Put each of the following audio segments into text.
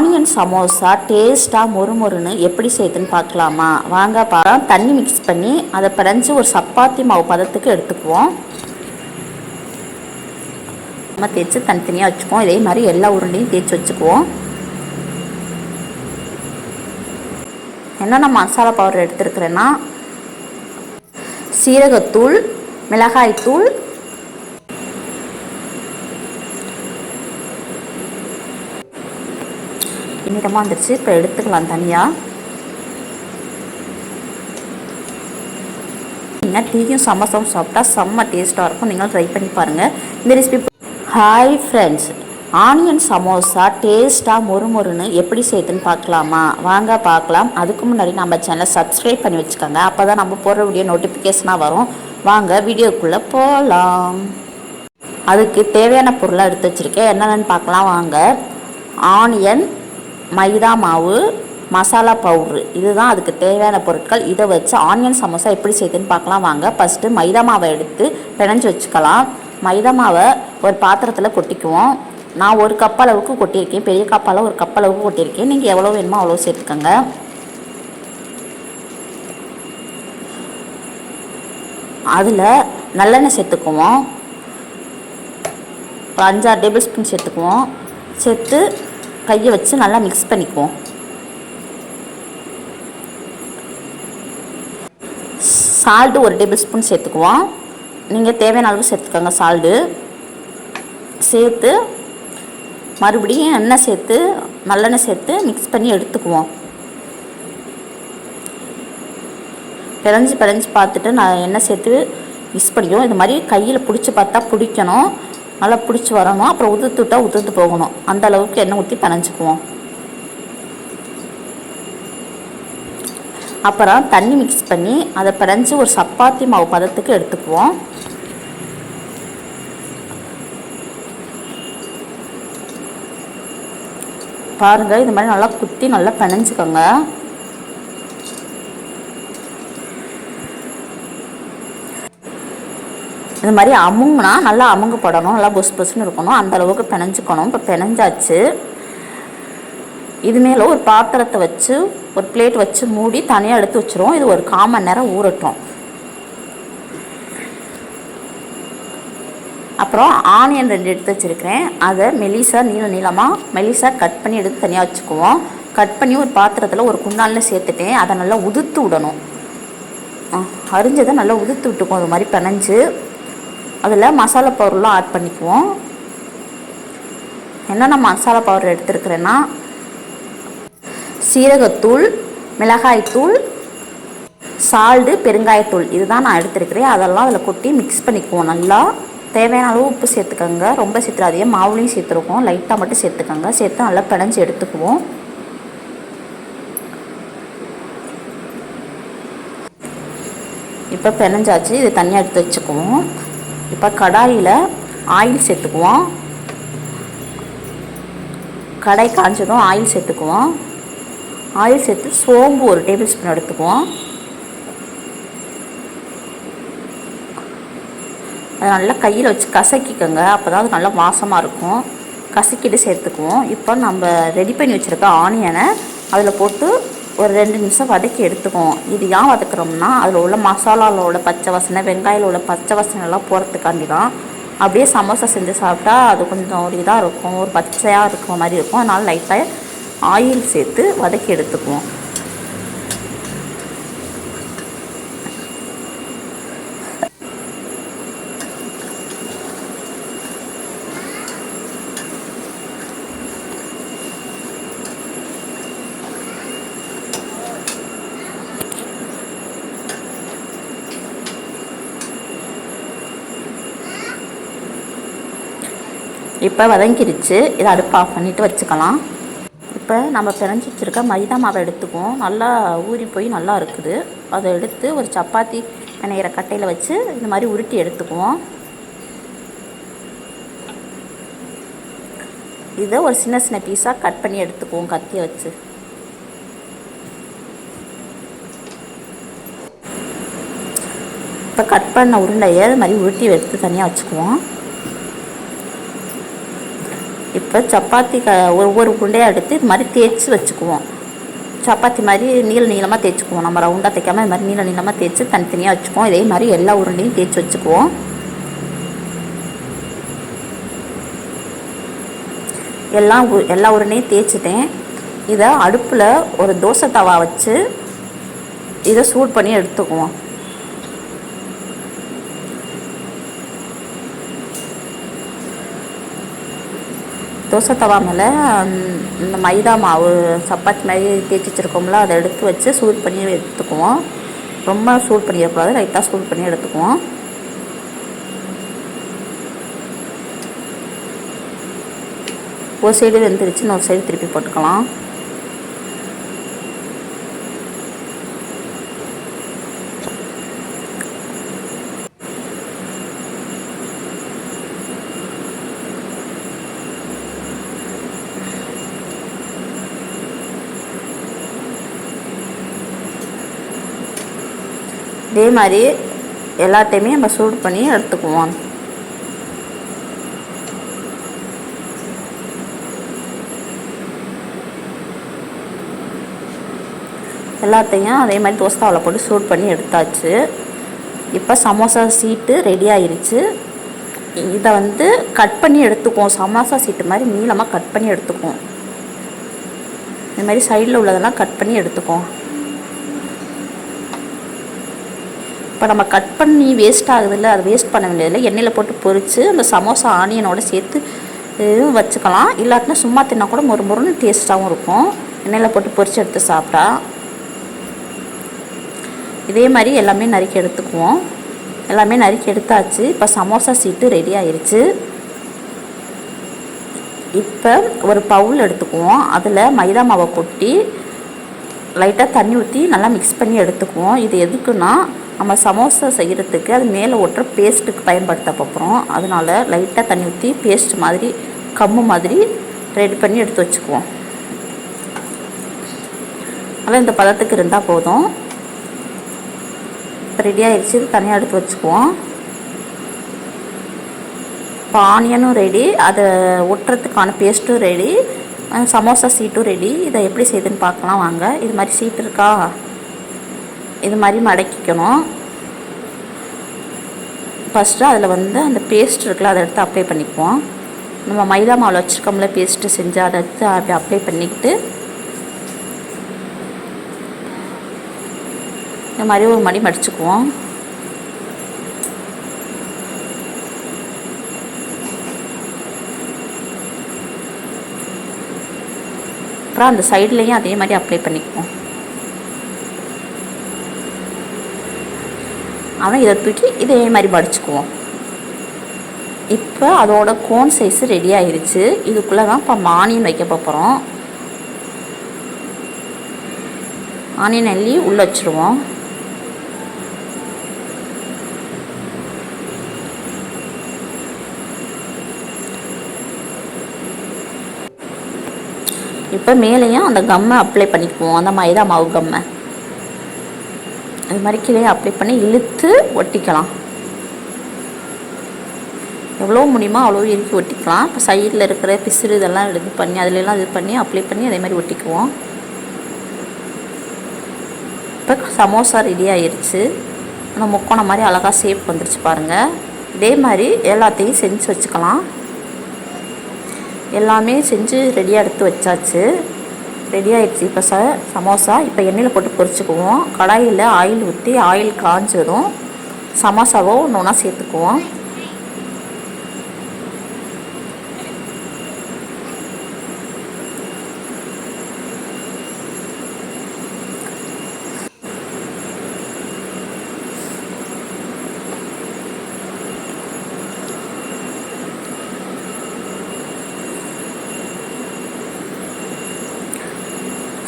Onion samosa டேஸ்ட்டாக மொறுமொறுன்னு எப்படி செய்யுதுன்னு பார்க்கலாமா? வாங்க பாரம் தண்ணி மிக்ஸ் பண்ணி அதை பிணைஞ்சு ஒரு சப்பாத்தி மாவு பதத்துக்கு எடுத்துக்குவோம். நம்ம தேய்ச்சி தனித்தனியாக வச்சுக்குவோம். இதே மாதிரி எல்லா உருண்டையும் தேய்ச்சி வச்சுக்குவோம். என்னென்ன மசாலா பவுடர் எடுத்துருக்குறேன்னா சீரகத்தூள் மிளகாய்த்தூள் இனிடமாக வந்துருச்சு. இப்போ எடுத்துக்கலாம் தனியாக நீங்கள் டீயும் சமோசாவும் சாப்பிட்டா செம்ம டேஸ்ட்டாக இருக்கும். நீங்களும் ட்ரை பண்ணி பாருங்கள் இந்த recipe hi friends onion samosa டேஸ்ட்டாக மொறுமொறுன்னு எப்படி செய்யுதுன்னு பார்க்கலாமா? வாங்க பார்க்கலாம். அதுக்கு முன்னாடி நம்ம சேனலை சப்ஸ்கிரைப் பண்ணி வச்சுக்கோங்க. அப்போ தான் நம்ம போடுற வீடியோ நோட்டிஃபிகேஷனாக வரும். வாங்க வீடியோக்குள்ளே போகலாம் அதுக்கு தேவையான பொருளாக எடுத்து வச்சுருக்கேன். என்னென்னு பார்க்கலாம். வாங்க. ஆனியன் மைதா மாவு மசாலா பவுட்ரு இதுதான் அதுக்கு தேவையான பொருட்கள். இதை வச்சு ஆனியன் சமோசா எப்படி செய்யுதுன்னு பார்க்கலாம். வாங்க. ஃபஸ்ட்டு மைதா மாவை எடுத்து பிணைஞ்சு வச்சுக்கலாம். மைதா மாவை ஒரு பாத்திரத்தில் கொட்டிக்குவோம். நான் ஒரு கப் அளவுக்கு கொட்டியிருக்கேன். பெரிய கப்பால் ஒரு கப் அளவுக்கு கொட்டியிருக்கேன். நீங்கள் எவ்வளோ வேணுமோ அவ்வளோ சேர்த்துக்கோங்க. அதில் நல்லெண்ணெய் சேர்த்துக்குவோம். ஒரு அஞ்சாறு டேபிள் ஸ்பூன் சேர்த்துக்குவோம். சேர்த்து கையை வச்சு நல்லா மிக்ஸ் பண்ணிக்குவோம். சால்ட்டு ஒரு டேபிள் ஸ்பூன் சேர்த்துக்குவோம். நீங்கள் தேவையான அளவு சேர்த்துக்கோங்க சால்டு சேர்த்து மறுபடியும் எண்ணெய் சேர்த்து நல்லெண்ணெய் சேர்த்து மிக்ஸ் பண்ணி எடுத்துக்குவோம். பிறஞ்சி பிறஞ்சி பார்த்துட்டு நான் எண்ணெய் சேர்த்து மிக்ஸ் பண்ணிக்குவோம் இது மாதிரி கையில் பிடிச்சி பார்த்தா பிடிக்கணும். நல்லா பிடிச்சி வரணும். அப்புறம் உதுத்து விட்டால் உதுத்து போகணும். அந்த அளவுக்கு எண்ணெய் ஊற்றி பனஞ்சிக்குவோம் அப்புறம் தண்ணி மிக்ஸ் பண்ணி அதை பிணைஞ்சு ஒரு சப்பாத்தி மாவு பதத்துக்கு எடுத்துக்குவோம். பாருங்கள் இது மாதிரி நல்லா குத்தி நல்லா பிணைஞ்சிக்கோங்க. இது மாதிரி அமுங்கினா நல்லா அமுங்கப்படணும் நல்லா பொஸ் பொஸ்ன்னு இருக்கணும். அந்த அளவுக்கு பிணைஞ்சிக்கணும். இப்போ பிணைஞ்சாச்சு. இது மேலே ஒரு பாத்திரத்தை வச்சு ஒரு பிளேட் வச்சு மூடி தனியாக எடுத்து வச்சுருவோம். இது ஒரு கால் நேரம் ஊறட்டும். அப்புறம் ஆனியன் ரெண்டு எடுத்து வச்சுருக்கிறேன். அதை மெலிசாக நீள நீளமாக மெலிசாக கட் பண்ணி எடுத்து தனியாக வச்சுக்குவோம். கட் பண்ணி ஒரு பாத்திரத்தில் ஒரு குண்டாலில் சேர்த்துட்டேன். அதை நல்லா உதுத்து விடணும். அரிஞ்சதை நல்லா உதுத்து விட்டுக்கும் அது மாதிரி பிணைஞ்சு அதில் மசாலா பவுடர்லாம் ஆட் பண்ணிக்குவோம். என்னென்ன மசாலா பவுடர் எடுத்துருக்குறேன்னா சீரகத்தூள் மிளகாய்த்தூள் சால்டு பெருங்காயத்தூள். இதுதான் நான் எடுத்துருக்கிறேன். அதெல்லாம் அதில் கொட்டி மிக்ஸ் பண்ணிக்குவோம் நல்லா. தேவையான அளவு உப்பு சேர்த்துக்கோங்க. ரொம்ப சேர்த்துறாதீங்க மாவுலையும் சேர்த்துருக்கோம். லைட்டாக மட்டும் சேர்த்துக்கோங்க. சேர்த்து நல்லா பிணைஞ்சு எடுத்துக்குவோம். இப்போ பிணைஞ்சாச்சு. இது தனியாக எடுத்து வச்சுக்குவோம். இப்போ கடாயில் ஆயில் சேர்த்துக்குவோம். கடை காஞ்சதும் ஆயில் சேர்த்துக்குவோம். ஆயில் சேர்த்து சோம்பு ஒரு டேபிள் ஸ்பூன் எடுத்துக்குவோம். அதை நல்லா கையில் வச்சு கசக்கிக்கோங்க. அப்போ தான் அது நல்லா வாசமாக இருக்கும். கசக்கிட்டு சேர்த்துக்குவோம். இப்போ நம்ம ரெடி பண்ணி வச்சுருக்க ஆனியனை அதில் போட்டு ஒரு ரெண்டு நிமிஷம் வதக்கி எடுத்துக்குவோம். இது ஏன் வதக்குறோம்னா அதில் உள்ள மசாலாவில் உள்ள பச்சை வாசனை வெங்காயில் உள்ள பச்சை வாசனை எல்லாம் போகிறதுக்காண்டி தான். அப்படியே சமோசா செஞ்சு சாப்பிட்டா அது கொஞ்சம் ஒரு இதாக இருக்கும் ஒரு பச்சையாக இருக்கிற மாதிரி இருக்கும். அதனால் லைட்டாக ஆயில் சேர்த்து வதக்கி எடுத்துக்குவோம். இப்போ வதங்கிருச்சு. இதை அடுப்பு ஆஃப் பண்ணிவிட்டு வச்சுக்கலாம். இப்போ நம்ம பிணைஞ்சி வச்சுருக்க மைதா மாவை எடுத்துக்குவோம். நல்லா ஊறி போய் நல்லா இருக்குது. அதை எடுத்து ஒரு சப்பாத்தி பிணையிற கட்டையில் வச்சு இந்த மாதிரி உருட்டி எடுத்துக்குவோம். இதை ஒரு சின்ன சின்ன பீஸாக கட் பண்ணி எடுத்துக்குவோம் கத்தியை வச்சு. இப்போ கட் பண்ண உருண்டையை இது மாதிரி உருட்டி எடுத்து தனியாக வச்சுக்குவோம். இப்போ சப்பாத்தி க ஒவ்வொரு உருண்டையாக எடுத்து இது மாதிரி தேய்ச்சி வச்சுக்குவோம். சப்பாத்தி மாதிரி நீள நீளமாக தேய்ச்சிக்குவோம். நம்ம ரவுண்டாக தைக்காமல் இது மாதிரி நீள நீளமாக தேய்ச்சி தனித்தனியாக வச்சுக்குவோம். இதே மாதிரி எல்லா உருண்டையும் தேய்ச்சி வச்சுக்குவோம். எல்லாம் உ- எல்லா உருண்டையும் தேய்ச்சிட்டேன். இதை அடுப்பில் ஒரு தோசை தவா வச்சு இதை சூட் பண்ணி எடுத்துக்குவோம். தோசை தவா மேலே இந்த மைதா மாவு சப்பாத்தி மாதிரி தேய்ச்சி வச்சுருக்கோம்ல அதை எடுத்து வச்சு சூட் பண்ணி எடுத்துக்குவோம். ரொம்ப சூட் பண்ணிடக்கூடாது லைட்டாக சூட் பண்ணி எடுத்துக்குவோம். ஒரு சைடு வெந்துருச்சு இன்னொரு சைடு திருப்பி போட்டுக்கலாம். இதே மாதிரி எல்லாத்தையுமே நம்ம சூடு பண்ணி எடுத்துக்குவோம். எல்லாத்தையும் அதே மாதிரி தோசைத்தாவில் போட்டு சூட் பண்ணி எடுத்தாச்சு. இப்போ சமோசா சீட்டு ரெடி ஆயிடுச்சு இதை வந்து கட் பண்ணி எடுத்துக்குவோம். சமோசா சீட்டு மாதிரி நீளமாக கட் பண்ணி எடுத்துக்குவோம். இந்த மாதிரி சைடில் உள்ளதெல்லாம் கட் பண்ணி எடுத்துக்குவோம். இப்போ நம்ம கட் பண்ணி வேஸ்ட் ஆகுதில்ல அது வேஸ்ட் பண்ண வேண்டியதில்லை. எண்ணெயில் போட்டு பொரித்து அந்த சமோசா ஆனியனோட சேர்த்து வச்சுக்கலாம். இல்லாட்டினா சும்மா தின்னா கூட மொறு மொறுன்னு டேஸ்ட்டாகவும் இருக்கும். எண்ணெயில் போட்டு பொரித்து எடுத்து சாப்பிட்டா. இதே மாதிரி எல்லாமே நறுக்கி எடுத்துக்குவோம். எல்லாமே நறுக்கி எடுத்தாச்சு. இப்போ சமோசா சீட்டு ரெடி ஆயிடுச்சு இப்போ ஒரு பவுல் எடுத்துக்குவோம். அதில் மைதா மாவை கொட்டி லைட்டாக தண்ணி ஊற்றி நல்லா மிக்ஸ் பண்ணி எடுத்துக்குவோம். இது எதுக்குன்னா நம்ம சமோசா செய்கிறதுக்கு அது மேலே ஒட்டுற பேஸ்ட்டுக்கு பயன்படுத்த போகிறோம். அதனால லைட்டாக தண்ணி ஊற்றி பேஸ்ட் மாதிரி கம்மு மாதிரி ரெடி பண்ணி எடுத்து வச்சுக்குவோம். அதெல்லாம் இந்த பதத்துக்கு இருந்தால் போதும். ரெடி ஆயிடுச்சு தனியாக எடுத்து வச்சுக்குவோம். இப்போ ஆனியனும் ரெடி அதை ஒட்டுறதுக்கான பேஸ்ட்டும் ரெடி சமோசா சீட்டும் ரெடி இதை எப்படி செய்யுதுன்னு பார்க்கலாம். வாங்க. இது மாதிரி சீட் இருக்கா? இது மாதிரி மடக்கிக்கணும். ஃபஸ்ட்டு அதில் வந்து அந்த பேஸ்ட் இருக்குல்ல அதை எடுத்து அப்ளை பண்ணிக்குவோம். நம்ம மைதா மாவில் வச்சுருக்கோம்ல பேஸ்ட்டு செஞ்சு அதை எடுத்து அப்படி அப்ளை பண்ணிக்கிட்டு இந்த மாதிரி ஒரு மணி மடிச்சுக்குவோம். அப்புறம் அந்த சைட்லேயும் அதே மாதிரி அப்ளை பண்ணிக்குவோம். ஆனால் இதை தூக்கி இதே மாதிரி மடிச்சுக்குவோம் இப்போ அதோட கோன் சைஸ் ரெடி ஆயிருச்சு. இதுக்குள்ளே தான் இப்போ மானியம் வைக்க போகிறோம் ஆனியன் அள்ளி உள்ளே வச்சுருவோம். இப்போ மேலேயும் அந்த கம்மை அப்ளை பண்ணிக்குவோம். அந்த மைதா மாவு கம்மை அது மாதிரி கீழே அப்ளை பண்ணி இழுத்து ஒட்டிக்கலாம். எவ்வளோ முடியுமோ அவ்வளோ இறுக்கி ஒட்டிக்கலாம். இப்போ சைடில் இருக்கிற பிசுறு இதெல்லாம் இது பண்ணி அதிலெல்லாம் இது பண்ணி அப்ளை பண்ணி அதே மாதிரி ஒட்டிக்குவோம். இப்போ சமோசா ரெடி ஆயிடுச்சு அந்த முக்கோணம் மாதிரி அழகாக ஷேப் வந்துருச்சு பாருங்கள் இதே மாதிரி எல்லாத்தையும் செஞ்சு வச்சுக்கலாம். எல்லாமே செஞ்சு ரெடியாக எடுத்து வச்சாச்சு. ரெடி ஆகிடுச்சு இப்போ ச சமோசா இப்போ எண்ணெயில் போட்டு பொரிச்சுக்குவோம். கடாயில் ஆயில் ஊற்றி ஆயில் காஞ்சதும் சமோசாவோ ஒன்று ஒன்றா சேர்த்துக்குவோம்.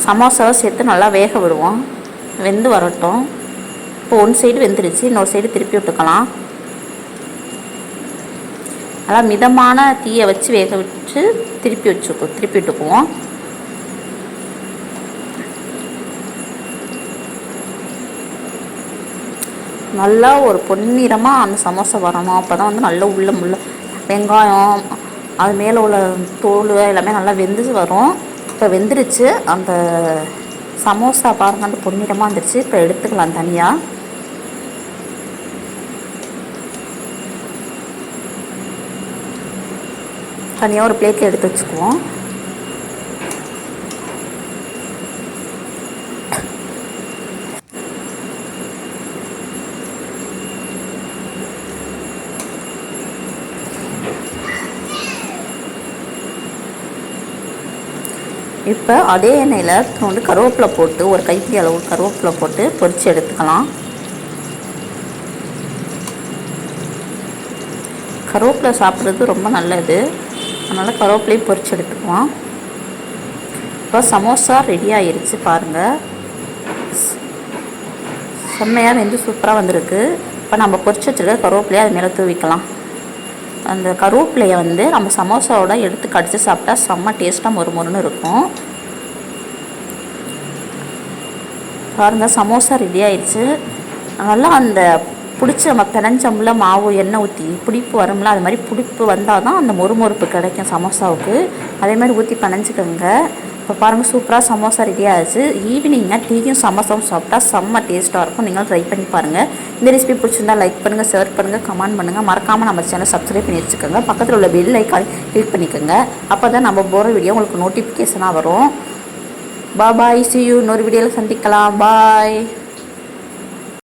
சமோசாவை சேர்த்து நல்லா வேக விடுவோம். வெந்து வரட்டும். இப்போ ஒன் சைடு வெந்துருச்சு. இன்னொரு சைடு திருப்பி விட்டுக்கலாம். நல்லா மிதமான தீயை வச்சு வேக விட்டு திருப்பி வச்சுக்கோ திருப்பி விட்டுக்குவோம். நல்லா ஒரு பொன்னிறமாக அந்த சமோசா வரணும். அப்போ தான் வந்து நல்லா உள்ள முள்ள வெங்காயம் அது மேலே உள்ள தோல் எல்லாமே நல்லா வெந்து வரும். இப்போ வெந்துருச்சு. அந்த சமோசா பாருங்கள் அந்த பொன்னிறமாக வந்துருச்சு. இப்போ எடுத்துக்கலாம் தனியாக தனியாக ஒரு பிளேட்டில் எடுத்து வச்சுக்குவோம். இப்போ அதே எண்ணெயில் வந்து கருவேப்பிலை போட்டு ஒரு கைப்பிடி அளவு கருவேப்பிலை போட்டு பொரித்து எடுத்துக்கலாம். கருவேப்பிலை சாப்பிட்றது ரொம்ப நல்லது. அதனால் கருவேப்பிலையும் பொரித்து எடுத்துக்குவோம் இப்போ சமோசா ரெடி ஆயிடுச்சு பாருங்கள் செம்மையாக வெந்து சூப்பராக வந்திருக்கு. இப்போ நம்ம பொரிச்சு வச்சுருக்க கருவேப்பிலையை அது மேலே தூவிக்கலாம். அந்த கருவேப்பிலையை வந்து நம்ம சமோசாவோட எடுத்து கடித்து சாப்பிட்டா செம்ம டேஸ்ட்டாக மொறு மொறுன்னு இருக்கும். பாருங்க சமோசா ரெடி ஆயிடுச்சு. நல்லா அந்த பிடிச்சி நம்ம பிணைஞ்சோம்ல மாவு எண்ணெய் ஊற்றி பிடிப்பு வரும்ல அது மாதிரி பிடிப்பு வந்தால் தான் அந்த மொறுமொறுப்பு கிடைக்கும் சமோசாவுக்கு. அதே மாதிரி ஊற்றி பிணைஞ்சிக்கோங்க. இப்போ பாருங்கள் சூப்பராக சமோசா ரெடி ஆச்சு ஈவினிங்காக டீயும் சமோசாவும் சாப்பிட்டா செம்ம டேஸ்ட்டாக இருக்கும். நீங்களும் ட்ரை பண்ணி பாருங்கள் இந்த ரெசிபி பிடிச்சிருந்தா லைக் பண்ணுங்கள் ஷேர் பண்ணுங்கள் கமெண்ட் பண்ணுங்கள் மறக்காமல் நம்ம சேனல் சப்ஸ்கிரைப் பண்ணி வச்சுக்கோங்க. பக்கத்தில் உள்ள பெல் ஐக்கான் கிளிக் பண்ணிக்கோங்க. அப்போ தான் நம்ம போகிற வீடியோ உங்களுக்கு நோட்டிஃபிகேஷனாக வரும். பாய் சி யூ இன்னொரு வீடியோவில் சந்திக்கலாம். பாய்